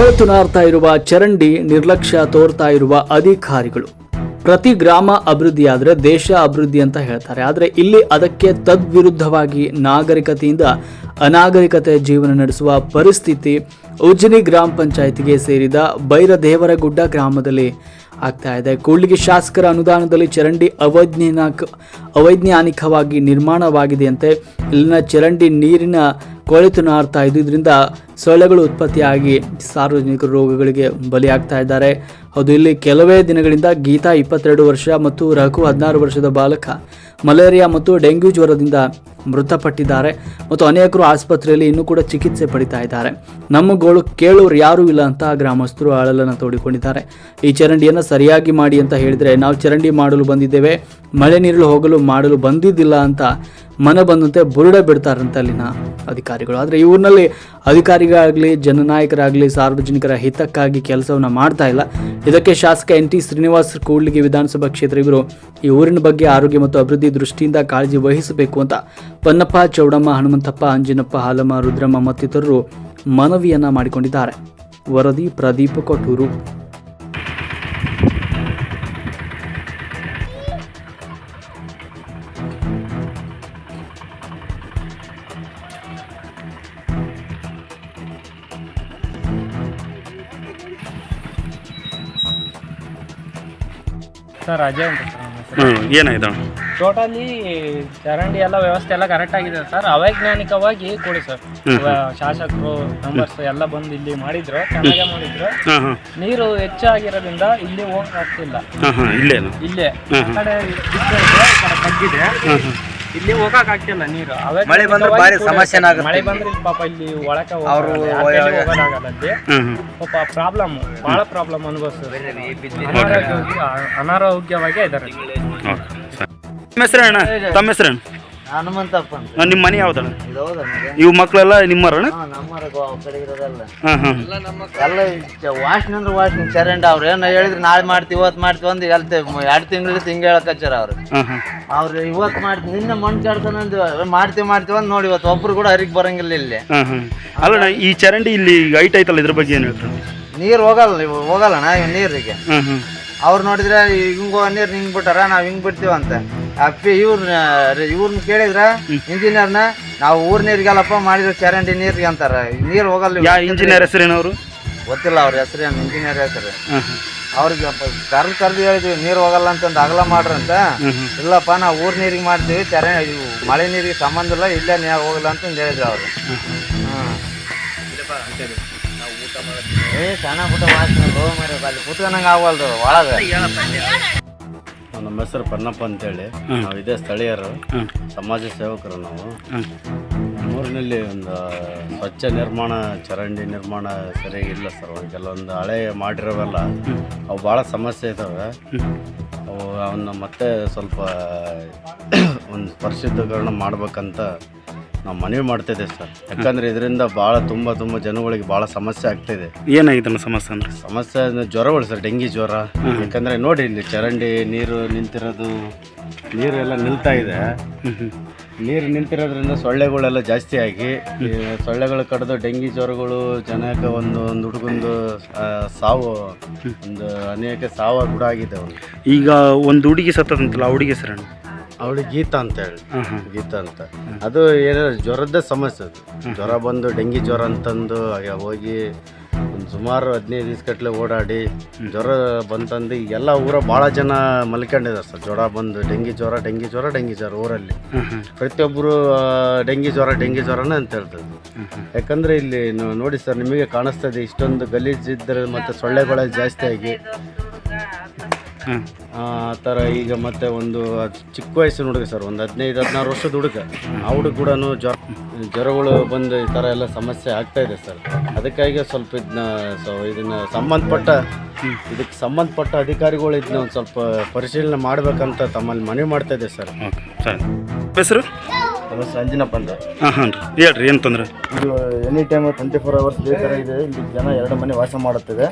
ಕೊಳೆತು ನಾರ್ತಾ ಇರುವ ಚರಂಡಿ ನಿರ್ಲಕ್ಷ್ಯ ತೋರ್ತಾ ಇರುವ ಅಧಿಕಾರಿಗಳು. ಪ್ರತಿ ಗ್ರಾಮ ಅಭಿವೃದ್ಧಿಯಾದರೆ ದೇಶ ಅಭಿವೃದ್ಧಿ ಅಂತ ಹೇಳ್ತಾರೆ. ಆದರೆ ಇಲ್ಲಿ ಅದಕ್ಕೆ ತದ್ವಿರುದ್ಧವಾಗಿ ನಾಗರಿಕತೆಯಿಂದ ಅನಾಗರಿಕತೆ ಜೀವನ ನಡೆಸುವ ಪರಿಸ್ಥಿತಿ ಉಜ್ಜಿನಿ ಗ್ರಾಮ ಪಂಚಾಯತಿಗೆ ಸೇರಿದ ಬೈರದೇವರಗುಡ್ಡ ಗ್ರಾಮದಲ್ಲಿ ಆಗ್ತಾ ಇದೆ. ಕೂಡ್ಲಿಗೆ ಶಾಸಕರ ಅನುದಾನದಲ್ಲಿ ಚರಂಡಿ ಅವೈಜ್ಞಾನಿಕ ಅವೈಜ್ಞಾನಿಕವಾಗಿ ನಿರ್ಮಾಣವಾಗಿದೆಯಂತೆ ಇಲ್ಲಿನ ಚರಂಡಿ ನೀರಿನ ಕೊಳೆತು ನಾರ್ತಾ ಇದ್ದು ಇದರಿಂದ ಸೊಳ್ಳೆಗಳು ಉತ್ಪತ್ತಿಯಾಗಿ ಸಾರ್ವಜನಿಕ ರೋಗಗಳಿಗೆ ಬಲಿಯಾಗ್ತಾ ಇದ್ದಾರೆ. ಹೌದು, ಇಲ್ಲಿ ಕೆಲವೇ ದಿನಗಳಿಂದ ಗೀತಾ ಇಪ್ಪತ್ತೆರಡು ವರ್ಷ ಮತ್ತು ರಘು ಹದಿನಾರು ವರ್ಷದ ಬಾಲಕ ಮಲೇರಿಯಾ ಮತ್ತು ಡೆಂಗ್ಯೂ ಜ್ವರದಿಂದ ಮೃತಪಟ್ಟಿದ್ದಾರೆ. ಮತ್ತು ಅನೇಕರು ಆಸ್ಪತ್ರೆಯಲ್ಲಿ ಇನ್ನೂ ಕೂಡ ಚಿಕಿತ್ಸೆ ಪಡಿತಾ ಇದ್ದಾರೆ. ನಮ್ಮ ಗೋಳು ಕೇಳೋರು ಯಾರೂ ಇಲ್ಲ ಅಂತ ಗ್ರಾಮಸ್ಥರು ಅಳಲನ್ನು ತೋಡಿಕೊಂಡಿದ್ದಾರೆ. ಈ ಚರಂಡಿಯನ್ನು ಸರಿಯಾಗಿ ಮಾಡಿ ಅಂತ ಹೇಳಿದರೆ ನಾವು ಚರಂಡಿ ಮಾಡಲು ಬಂದಿದ್ದೇವೆ. ಮಳೆ ನೀರು ಹೋಗಲು ಮಾಡಲು ಬಂದಿದ್ದಿಲ್ಲ ಅಂತ ಮನೆ ಬಂದಂತೆ ಬುರುಡೆ ಬಿಡ್ತಾರಂತೆ ಅಲ್ಲಿನ ಅಧಿಕಾರಿಗಳು. ಆದರೆ ಈ ಊರಿನಲ್ಲಿ ಅಧಿಕಾರಿಗಳಾಗಲಿ ಜನನಾಯಕರಾಗಲಿ, ಸಾರ್ವಜನಿಕರ ಹಿತಕ್ಕಾಗಿ ಕೆಲಸವನ್ನು ಮಾಡ್ತಾ ಇಲ್ಲ. ಇದಕ್ಕೆ ಶಾಸಕ ಎನ್ ಟಿ ಶ್ರೀನಿವಾಸ್ ಕೂಡ್ಲಿಗಿ ವಿಧಾನಸಭಾ ಕ್ಷೇತ್ರ ಇವರು, ಈ ಊರಿನ ಬಗ್ಗೆ ಆರೋಗ್ಯ ಮತ್ತು ಅಭಿವೃದ್ಧಿ ದೃಷ್ಟಿಯಿಂದ ಕಾಳಜಿ ವಹಿಸಬೇಕು ಅಂತ. ಪನ್ನಪ್ಪ, ಚೌಡಮ್ಮ, ಹನುಮಂತಪ್ಪ, ಅಂಜಿನಪ್ಪ, ಹಾಲಮ್ಮ, ರುದ್ರಮ್ಮ ಮತ್ತಿತರರು ಮನವಿಯನ್ನ ಮಾಡಿಕೊಂಡಿದ್ದಾರೆ. ವರದಿ ಪ್ರದೀಪ್ ಕೊಟ್ಟೂರು. ಸರ್ ಅಜಯ್ ಅಂತ ಟೋಟಲಿ ಚರಂಡಿ ಎಲ್ಲ ವ್ಯವಸ್ಥೆ ಎಲ್ಲ ಕರೆಕ್ಟ್ ಆಗಿದೆ ಸರ್. ಅವೈಜ್ಞಾನಿಕವಾಗಿ ಕೊಡಿ ಸರ್. ಇವ- ಶಾಸಕರು ಮೆಂಬರ್ಸ್ ಎಲ್ಲ ಬಂದು ಇಲ್ಲಿ ಮಾಡಿದ್ರು ಚೆನ್ನಾಗೇ ಮಾಡಿದ್ರು. ಹಾಂ ಹಾಂ. ನೀರು ಹೆಚ್ಚಾಗಿರೋದ್ರಿಂದ ಇಲ್ಲಿ ಹೋಗಕ್ ಆಗ್ತಿಲ್ಲ. ಹಾಂ ಹಾಂ ಇಲ್ಲೇನು ಇಲ್ಲೇ. ಆ ಕಡೆ ಬಿಸ್ಲು ಇದೆ, ಈ ಕಡೆ ತಗ್ಗಿದೆ. ಇಲ್ಲಿ ಹೋಗಕ್ ಆಗ್ತಿಲ್ಲ ನೀರು. ಮಳೆ ಬಂದ್ರೆ ಭಾರಿ ಸಮಸ್ಯೆ ಆಗುತ್ತೆ ಮಳೆ ಬಂದ್ರೆ ಇಲ್ಲಿ ಪಾಪ ಇಲ್ಲಿ ಒಳಕ ಅವರು ಅಲ್ಲಿ ಹಾಂ ಹಾಂ ಪಾಪ ಪ್ರಾಬ್ಲಮ್ ಬಹಳ ಪ್ರಾಬ್ಲಮ್ ಅನುಭವಿಸ್ತದೆ ಅನಾರೋಗ್ಯ ಅನಾರೋಗ್ಯವಾಗೇ ಇದ್ದಾರೆ. ಓಕೆ. ಸರಿ. ನಿಮ್ಮ ಹೆಸರು ಅಣ್ಣ ತಮ್ಮ ಹೆಸರು ಹನುಮಂತಪ್ಪ ಅಂತ. ನಿಮ್ಮ ಮನೆ ಯಾವ್ದಣ್ಣ? ಇದು ಹೌದಾ ನಿಮಗೆ? ಇವು ಮಕ್ಕಳೆಲ್ಲ ನಿಮ್ಮರಣ ಹಾ, ನಮ್ಮರ ಗೋ- ಆ ಕಡೆ ಇರೋದಲ್ಲ. ಹಾಂ ಹಾಂ. ಎಲ್ಲ ವಾಶ್ನ ಅಂದ್ರೆ ಚರಂಡಿ ಅವ್ರು ಏನ ಹೇಳಿದ್ರು ನಾಳೆ ಮಾಡ್ತೀವಿ ಇವತ್ತು ಮಾಡ್ತೀವಿ ಅಂದ್ ಎಲ್ತೆ ಎರಡು ತಿಂಗಳ ಹಿಂಗೆ ಹೇಳಕಚ್ಚಾರ ಅವ್ರು. ಹಾಂ ಹಾಂ. ಅವ್ರು ಇವತ್ತು ಮಾಡ್ತೀವಿ ನಿನ್ನ ಮಣ್ಣು ಚಾಡ್ತಾನಂದು ಮಾಡ್ತೀವಿ ಮಾಡ್ತೀವಿ ಅಂತ ನೋಡಿ ಇವತ್ತು. ಒಬ್ರು ಕೂಡ ಹರಿಗ್ ಬರಂಗಿಲ್ಲ ಇಲ್ಲಿ. ಹಾಂ ಹಾಂ. ಅಲ್ಲಣ್ಣ ಈ ಚರಂಡಿ ಇಲ್ಲಿ ಹೈಟ್ ಐಟ್ ಐತಲ್ಲ ಇದ್ರ ಬಗ್ಗೆ ಏನು ಹೇಳ್ತಾರೆ? ನೀರು ಹೋಗಲ್ಲ ಇವು ಹೋಗಲ್ಲಣ್ಣ ಇವ್ ನೀರಿಗೆ. ಹಾಂ ಹಾಂ. ಅವ್ರು ನೋಡಿದ್ರೆ ಹಿಂಗ ನೀರು ಹಿಂಗ್ ಬಿಟ್ಟಾರ ನಾವ್ ಹಿಂಗ್ ಬಿಡ್ತೀವಿ ಅಂತ ಅಪ್ಪಿ ಇವ್ರನ್ನ ಇವ್ರನ್ನ ಕೇಳಿದ್ರ ಇಂಜಿನಿಯರ್ನ? ನಾವು ಊರ್ ನೀರಿಗೆಲ್ಲಪ್ಪ ಮಾಡಿದ್ರು ಚರಂಡಿ ನೀರಿಗೆ ಅಂತಾರ. ನೀರ್ ಹೋಗಲ್ಲ ಇಂಜಿನಿಯರ್ ಹೆಸರೇನವರು ಗೊತ್ತಿಲ್ಲ ಅವ್ರ ಹೆಸರು ಏನು ಇಂಜಿನಿಯರ್ ಹೆಸರು. ಅವ್ರಿಗೆ ಕರ್ದು ಕರ್ದು ಹೇಳಿದ್ವಿ ನೀರು ಹೋಗಲ್ಲ ಅಂತಂದು ಅಗಲ ಮಾಡ್ರಂತ. ಇಲ್ಲಪ್ಪ ನಾವು ಊರ್ ನೀರಿಗೆ ಮಾಡ್ತೀವಿ ಚರ ಇವು ಮಳೆ ನೀರಿಗೆ ಸಂಬಂಧ ಇಲ್ಲ ಇಲ್ಲೇ ನೀರು ಹೋಗಲ್ಲ ಅಂತಂದು ಹೇಳಿದ್ರು ಅವ್ರು. ಏ ಸಣ್ಣ ಪುಟ್ಟ ವಾಸನೆ ಗೋ ಮಾಡಿ ಅಲ್ಲಿ ಕುತ್ಕೊಂಡಂಗೆ ಆಗವಲ್ದು ಒಳಗೆ. ನಮ್ಮ ಹೆಸರು ಪನ್ನಪ್ಪ ಅಂತೇಳಿ. ನಾವು ಇದೇ ಸ್ಥಳೀಯರು. ಸಮಾಜ ಸೇವಕರು ನಾವು. ಊರಿನಲ್ಲಿ ನಮ್ಮೂರಿನಲ್ಲಿ ಒಂದು ಸ್ವಚ್ಛ ನಿರ್ಮಾಣ ಚರಂಡಿ ನಿರ್ಮಾಣ ಸರಿಯಾಗಿಲ್ಲ ಸರ್. ಕೆಲವೊಂದು ಹಳೆ ಮಾಡಿರೋವೆಲ್ಲ ಅವು ಭಾಳ ಸಮಸ್ಯೆ ಇದ್ದಾವೆ ಅವು ಅವನ್ನ ಮತ್ತೆ ಸ್ವಲ್ಪ ಒಂದು ಪರಿಶುದ್ಧೀಕರಣ ಮಾಡ್ಬೇಕಂತ ನಾವು ಮನವಿ ಮಾಡ್ತಿದ್ದೆ ಸರ್. ಯಾಕಂದರೆ ಇದರಿಂದ ಭಾಳ ತುಂಬ ತುಂಬ ಜನಗಳಿಗೆ ಭಾಳ ಸಮಸ್ಯೆ ಆಗ್ತಿದೆ. ಏನಾಗಿದೆ ಸಮಸ್ಯೆ ಅಂದ್ರೆ? ಸಮಸ್ಯೆ ಅಂದ್ರೆ ಜ್ವರಗಳು ಸರ್ ಡೆಂಗಿ ಜ್ವರ. ಯಾಕಂದ್ರೆ ನೋಡಿ ಇಲ್ಲಿ ಚರಂಡಿ ನೀರು ನಿಂತಿರೋದು ನೀರೆಲ್ಲ ನಿಲ್ತಾ ಇದೆ. ನೀರು ನಿಂತಿರೋದ್ರಿಂದ ಸೊಳ್ಳೆಗಳೆಲ್ಲ ಜಾಸ್ತಿ ಆಗಿ ಈ ಸೊಳ್ಳೆಗಳು ಕಡಿದು ಡೆಂಗಿ ಜ್ವರಗಳು ಜನಕ್ಕೆ ಒಂದು ಒಂದು ಹುಡುಗಂದು ಆ, ಸಾವು ಒಂದು ಅನೇಕ ಸಾವು ಕೂಡ ಆಗಿದೆ ಅವನು ಈಗ ಒಂದು ಹುಡುಗಿ ಸತ್ತದಂತಲ್ಲ ಆ ಹುಡುಗಿ ಹೆಸರಣ್ಣ ಅವಳಿಗೆ ಗೀತಾ ಅಂತ ಹೇಳಿ. ಗೀತಾ ಅಂತ. ಅದು ಏನೋ ಜ್ವರದ್ದೇ ಸಮಸ್ಯೆ ಅದು. ಜ್ವರ ಬಂದು ಡೆಂಗಿ ಜ್ವರ ಅಂತಂದು ಹಾಗೆ ಹೋಗಿ ಒಂದು ಸುಮಾರು ಹದಿನೈದು ಕಟ್ಲೆ ಓಡಾಡಿ ಜ್ವರ ಬಂತಂದು ಎಲ್ಲ ಊರ ಭಾಳ ಜನ ಮಲ್ಕೊಂಡಿದ್ದಾರೆ ಸರ್. ಜ್ವರ ಬಂದು ಡೆಂಗಿ ಜ್ವರ ಡೆಂಗಿ ಜ್ವರ ಡೆಂಗಿ ಜ್ವರ ಊರಲ್ಲಿ. ಪ್ರತಿಯೊಬ್ಬರು ಡೆಂಗಿ ಜ್ವರ ಡೆಂಗಿ ಜ್ವರನೇ ಅಂತ ಹೇಳ್ತದ್ದು ಯಾಕಂದರೆ ಇಲ್ಲಿ ನೋಡಿ ಸರ್ ನಿಮಗೆ ಕಾಣಿಸ್ತದೆ ಇಷ್ಟೊಂದು ಗಲೀಜಿದ್ದರೆ ಮತ್ತು ಸೊಳ್ಳೆಗಳ ಜಾಸ್ತಿ ಆಗಿ ಆ ಥರ ಈಗ ಮತ್ತೆ ಒಂದು ಚಿಕ್ಕ ವಯಸ್ಸಿನ ಹುಡುಗ ಸರ್ ಒಂದು ಹದಿನೈದು ಹದಿನಾರು ವರ್ಷದ ಹುಡುಗ. ಆ ಹುಡುಗ ಕೂಡ ಜ್ವರ ಜ್ವರಗಳು ಬಂದು ಈ ಥರ ಎಲ್ಲ ಸಮಸ್ಯೆ ಆಗ್ತಾ ಇದೆ ಸರ್. ಅದಕ್ಕಾಗಿ ಸ್ವಲ್ಪ ಇದನ್ನ ಸೊ ಇದನ್ನ ಸಂಬಂಧಪಟ್ಟ ಇದಕ್ಕೆ ಸಂಬಂಧಪಟ್ಟ ಅಧಿಕಾರಿಗಳು ಇದನ್ನ ಒಂದು ಸ್ವಲ್ಪ ಪರಿಶೀಲನೆ ಮಾಡ್ಬೇಕಂತ ತಮ್ಮಲ್ಲಿ ಮನವಿ ಮಾಡ್ತಾ ಇದೆ ಸರ್. ಹೆಸರು? ನಮ್ಮ ಸಂಜಿನಪ್ಪ ಅಂತ ಹಾಂ ಹಾಂ ರೀ. ಹೇಳ್ರಿ ಏನು ತೊಂದರೆ? ಇದು any time twenty four hours ಇದೇ ಥರ ಇದೆ. ಇಲ್ಲಿ ಜನ ಎರಡು ಮನೆ ವಾಸ ಮಾಡುತ್ತದೆ.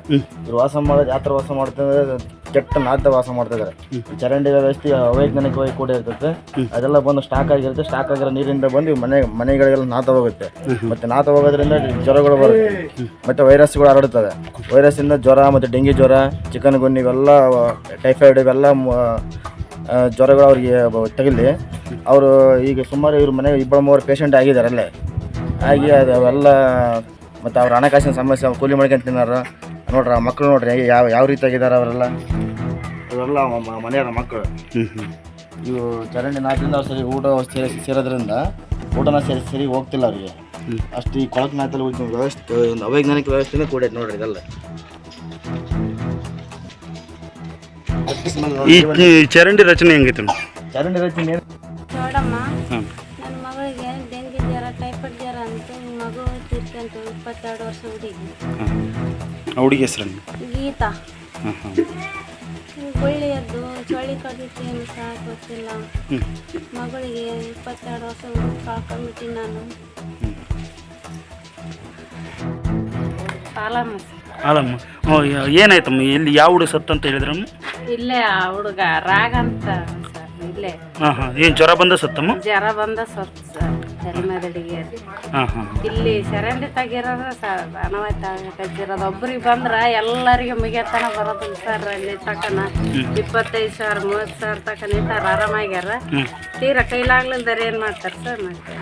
ಇವ್ರು ವಾಸ ಮಾಡೋದು ಯಾವ ಥರ ವಾಸ ಮಾಡ್ತಾರೆ ಕೆಟ್ಟ ನಾದ ವಾಸ ಮಾಡ್ತಿದ್ದಾರೆ. ಚರಂಡಿ ವ್ಯವಸ್ಥೆ ಅವೈಜ್ಞಾನಿಕವಾಗಿ ಕೂಡ ಇರ್ತದೆ ಅದೆಲ್ಲ ಬಂದು ಸ್ಟಾಕ್ ಆಗಿರುತ್ತೆ. ಸ್ಟಾಕ್ ಆಗಿರೋ ನೀರಿಂದ ಬಂದು ಮನೆ ಮನೆಗಳಿಗೆಲ್ಲ ನಾತ ಹೋಗುತ್ತೆ. ಮತ್ತೆ ನಾತ ಹೋಗೋದ್ರಿಂದ ಜ್ವರಗಳು ಬರುತ್ತೆ. ಮತ್ತೆ ವೈರಸ್ಗಳು ಹರಡುತ್ತವೆ. ವೈರಸ್ಸಿಂದ ಜ್ವರ ಮತ್ತೆ ಡೆಂಗಿ ಜ್ವರ ಚಿಕನ್ ಗುನ್ ಇವೆಲ್ಲ ಟೈಫಾಯ್ಡ್ ಇವೆಲ್ಲ ಜ್ವರಗಳು ಅವ್ರಿಗೆ ತಗಲಿ. ಅವರು ಈಗ ಸುಮಾರು ಇವ್ರ ಮನೆ ಇಬ್ಬರು ಮೂವರು ಪೇಷಂಟ್ ಆಗಿದ್ದಾರೆ ಅಲ್ಲೇ ಆಗಿ ಅದು ಅವೆಲ್ಲ ಮತ್ತು ಅವ್ರ ಹಣಕಾಸಿನ ಸಮಸ್ಯೆ ಅವ್ರು ಕೂಲಿ ಮಾಡ್ಕೊಂಡು ತಿನ್ನಾರ. ನೋಡ್ರಿ ಆ ಮಕ್ಕಳು ನೋಡ್ರಿ ಹೇಗೆ ಯಾವ ಯಾವ ರೀತಿ ಆಗಿದ್ದಾರೆ ಅವರೆಲ್ಲ ಇವರೆಲ್ಲ ಮನೆಯವರ ಮಕ್ಕಳು ಇವು ಚರಂಡಿ ನಾಲ್ಕರಿಂದ ಅವ್ರು ಸರಿ ಊಟ ಸೇರಿ ಸೇರೋದ್ರಿಂದ ಊಟನ ಸೇರಿ ಸರಿ ಹೋಗ್ತಿಲ್ಲ ಅವರಿಗೆ. ಅಷ್ಟು ಈ ಕೊಳಕ್ ಒಂದು ವ್ಯವಸ್ಥೆ ಒಂದು ಅವೈಜ್ಞಾನಿಕ ವ್ಯವಸ್ಥೆನೇ ಕೂಡೈತೆ ನೋಡ್ರಿ ಇದೆಲ್ಲ. ಈ ಚರಂಡಿ ರಚನೆ ಹೆಂಗೈತೆ ಚರಂಡಿ ರಚನೆ ತೀರ್ಕೊಂತು ಇಪ್ಪತ್ತೆರಡು ವರ್ಷ ಹುಡುಗಿ. ಆ ಹುಡುಗಿ ಹೆಸರನ್ನು ಗೀತಾ. ಹಾಂ ಹಾಂ ಗುಳ್ಳಿಯದ್ದು ಚಳಿ ಕಡಿತು ಸಹ ಗೊತ್ತಿಲ್ಲ. ಹ್ಞೂ ಮಗಳಿಗೆ ಇಪ್ಪತ್ತೆರಡು ವರ್ಷ ಹುಡುಗಿ ಕಳ್ಕೊಂಡ್ಬಿಟ್ಟಿನಿ ನಾನು. ಸಾಲಮ್ಮ. ಅಲ್ಲಮ್ಮ ಹ್ಞೂ ಏನಾಯ್ತಮ್ಮ? ಇಲ್ಲಿ ಯಾವ ಹುಡುಗ ಸತ್ತು ಅಂತ ಹೇಳಿದ್ರಮ್ಮ? ಇಲ್ಲೇ ಆ ಹುಡುಗ ರಾಗ ಅಂತ ಸರ್ ಇಲ್ಲೇ. ಹಾಂ ಹಾಂ. ಏನು ಜ್ವರ ಬಂದ ಸತ್ತಮ್ಮ? ಜ್ವರ ಬಂದ ಸ್ವಲ್ಪ ಹಾಂ ಹಾಂ ಇಲ್ಲಿ ಸೆರೆಂಡಿ ತೆಗಿರೋದು ಅನವಾಯ್ತ ಅನವಾಯ್ತು ಒಬ್ರಿಗೆ ಬಂದ್ರೆ ಎಲ್ಲರಿಗೆ ಮುಗಿಯತನ ಬರೋದು ಸರ್ ಅಲ್ಲಿ ತಕನ. ಇಪ್ಪತ್ತೈದು ಸಾವಿರ ಮೂವತ್ತು ಸಾವಿರ ತಕ ನಿಂತಾರ ಆರಾಮಾಗ್ಯಾರ. ತೀರಾ ಕೈಲಾಗ್ಲಿಲ್ದಾರ ಏನು ಮಾಡ್ತಾರೆ ಸರ್ ಮತ್ತೆ?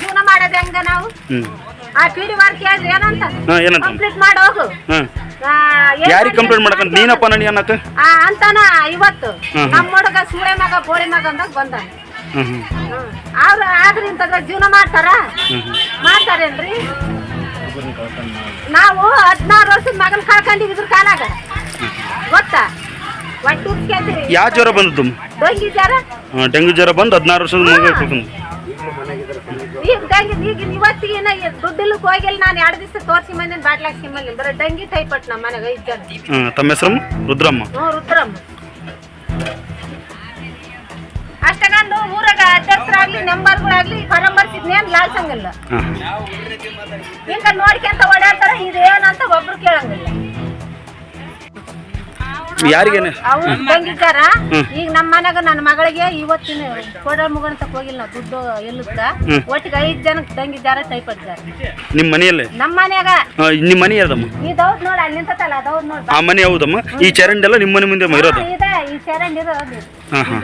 ಜೀವನ ಮಾಡೋದು ಹೆಂಗ ನಾವು? ಆ ಪೀಡಿ ವರ್ಕ್ ಹೇಳಿದ್ರೆ ಏನಂತ? ಕಂಪ್ಲೀಟ್ ಮಾಡಿ ಹೋಗು. ಯಾರಿಗೆ ಕಂಪ್ಲೇಂಟ್ ಮಾಡಕಂತ ನೀನಪ್ಪ ನನಗೆ ಅನ್ನಕ ಆ, ಅಂತಾನ ಇವತ್ತು. ನಮ್ಮ ಹುಡುಗ ಸೂಳೆ ಮಗ ಬೋಳಿ ಮಗ ಅಂದಾಗ ಬಂದ. ಅವ್ರು ಆದ್ರೆ ಇಂಥದ್ರಾಗ ಜೀವನ ಮಾಡ್ತಾರ? ಮಾಡ್ತಾರೇನ್ರಿ? ನಾವು ಹದಿನಾರು ವರ್ಷದ ಮಗನ್ ಕಳ್ಕೊಂಡಿವಿ ಇದ್ರ ಕಾಲಾಗ. ಗೊತ್ತಾ? ಯಾವ ಜ್ವರ ಬಂದದ್ದು? ಡೊಂಗಿ ಜ್ವರ? ಡೆಂಗ್ಯೂ ಜ್ವರ ಬಂದು ಹದಿನಾರು ವರ್ಷದ ಮಗ ಕಳ್ಕೊಂಡು. ಡಂಗಿ ಈಗ ಇವತ್ತಿಗೆ ದುಡ್ಡಿಲ್ಲಕ್ಕೆ ಹೋಗಿಲ್ಲ ನಾನು ಎರಡು ದಿವಸ ತೋರಿಸಿ ಬಂದಿನ ಬಾಟ್ಲಾಕ್ ಸಿಮ್ಮಲ್ಲಿ ಬರೋ ಡಂಗಿ ಟೈಪಟ್ ನಮ್ಮ ಮನೆಗೆ ಐದು ಜನ. ತಮ್ಮ ಹೆಸರು? ರುದ್ರಮ್ಮ. ಹ್ಞೂ ರುದ್ರಮ್ಮ. ಅಷ್ಟಗಂದು ಊರಾಗ ಅಧ್ಯಕ್ಷರಾಗ್ಲಿ ಮೆಂಬರ್ಗಳಾಗ್ಲಿ ಪರಂಬರ್ಸಿದ್ನೇನು ಲಾಲ್ಸಂಗಿಲ್ಲ ಹಾಂ ಈಗ ನೋಡ್ಕೊಂತ ಓಡಾಡ್ತಾರ ಇದೇನಂತ ಒಬ್ರು ಕೇಳಂಗಿಲ್ಲ. ಯಾರಿಗೇನೆ? ಅವ್ರು ಈಗ ನಮ್ಮ ಮನೆಗ ನನ್ನ ಮಗಳಿಗೆ ಇವತ್ತಿನ ಕೊಡ ತಕ್ಕ ಹೋಗಿಲ್ಲ ನಾವು ದುಡ್ಡು ಎಲ್ಲುತ್ತ ಒಟ್ಟಿಗೆ ಐದು ಜನಕ್ಕೆ ತಂಗಿದ್ದಾರ ಟೈಪಟ್ಟಿದ್ದಾರೆ ನಿಮ್ಮ ಮನೆಯಲ್ಲೇ? ನಮ್ಮ ಮನ್ಯಾಗ. ನಿಮ್ ನಿಮ್ಮ ಮನೆ ಯಾವ್ದಮ್ಮ ಇದೌದ್ ನೋಡ ಅಲ್ಲಿ ನಿಂತಲ್ಲ ಅದೌದ್ ನೋಡ್ ಆ ಮನೆ ಹೌದಮ್ಮ ಈ ಚರಂಡಿ ಎಲ್ಲ ನಿಮ್ಮ ಮನೆ ಮುಂದೆ ಇರೋದು. ಇದೆ ಈ ಚರಂಡಿ ಇರೋದು. ಹಾಂ ಹಾಂ.